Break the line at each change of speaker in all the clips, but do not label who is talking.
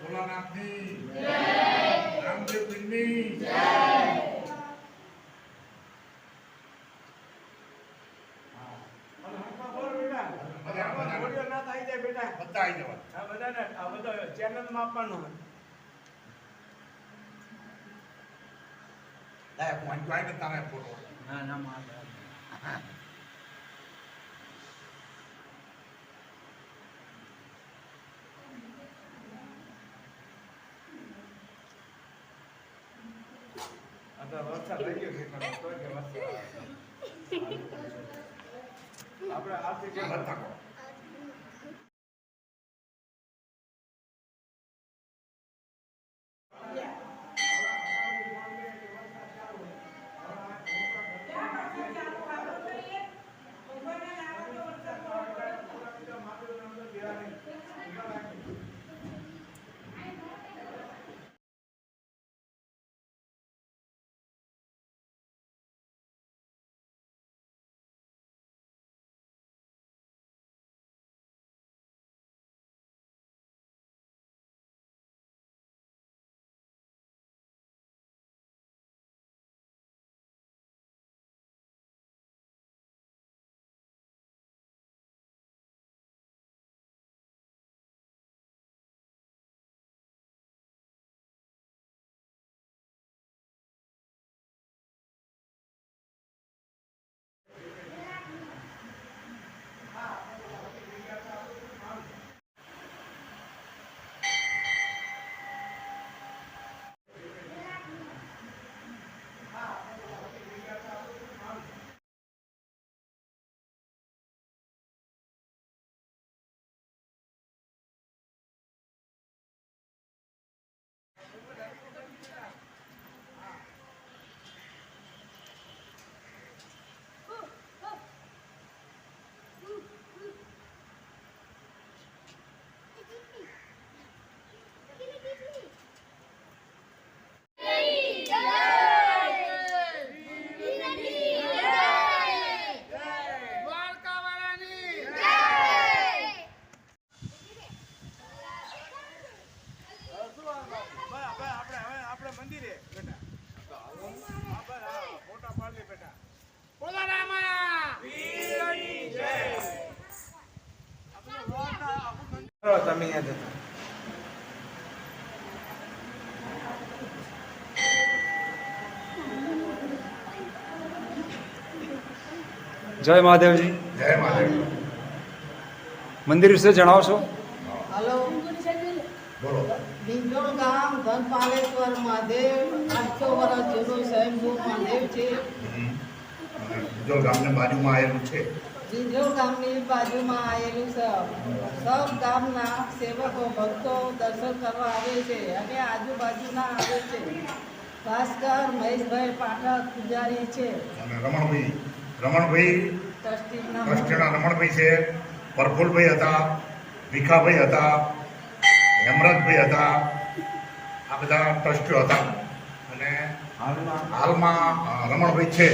ભોળાનાથની રામદેવ પીરની
અને હકમાં બોલ બેટા.
બધા, બધા.
ના થાય જાય બેટા.
બધા આવી જવા
આ બધાને આ બધો ચેનલમાં આપવાનો હોય.
લાય પોઈન્ટ જોઈ ને તારે ફોટો
ના ના મારે આ તો વરસાદ થઈ ગયો છે પણ તોય કે વરસાદ આવે. આપણે આર્થિક તમે અહીંયા
જય મહાદેવજી.
જય મહાદેવ.
મંદિર વિશે જણાવશો?
હલો.
બોલો.
ડિંડોળ ગામ ધનપાલેશ્વર મહાદેવ આઠસો વર્ષ જૂનું સ્વયંભૂ મહાદેવ છે.
બાજુમાં આવેલું છે.
ડિંડોળ ગામની બાજુમાં આવેલું છે સૌ ગામના સેવકો ભક્તો દર્શન કરવા આવે છે અને આજુબાજુના આવે છે. ભાસ્કર મહેશભાઈ પાઠક પૂજારી છે.
અને રમણભાઈ રમણભાઈ
ટ્રસ્ટીના
રમણભાઈ છે પ્રફુલભાઈ હતા ભીખાભાઈ હતા હેમરાજભાઈ હતા આ બધા ટ્રસ્ટીઓ હતા. અને
હાલમાં
હાલમાં રમણભાઈ છે.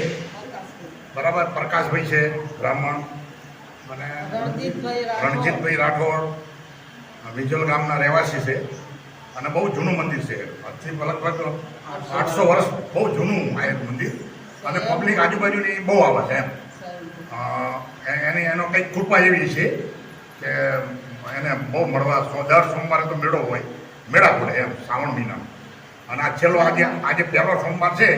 બરાબર પ્રકાશભાઈ છે બ્રાહ્મણ. અને
રણજીતભાઈ રાઠોડ.
વિજોલ ગામના રહેવાસી છે. અને બહુ જૂનું મંદિર છે. આજથી લગભગ આઠસો વર્ષ બહુ જૂનું આવેલું મંદિર. અને પબ્લિક આજુબાજુની બહુ આવે છે એમ. એની એનો કંઈક કૃપા એવી છે કે એને બહુ મળવા દર સોમવારે તો મેળો હોય. મેળા પડે એમ શ્રાવણ મહિના અને આ છેલ્લો આજે આજે પહેલો સોમવાર છે.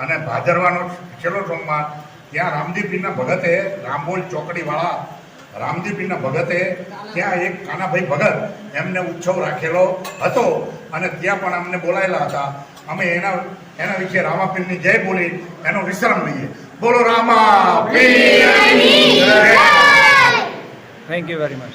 અને ભાદરવાનો છેલ્લો સોમવાર ત્યાં રામદીપીના ભગતે રામબોલ ચોકડીવાળા રામદીપીના ભગતે ત્યાં એક કાનાભાઈ ભગત એમને ઉત્સવ રાખેલો હતો અને ત્યાં પણ અમને બોલાયેલા હતા. અમે એના એના વિશે રામાપીરની જય બોલી એનો વિશ્રામ લઈએ. બોલો Rama
thank you very much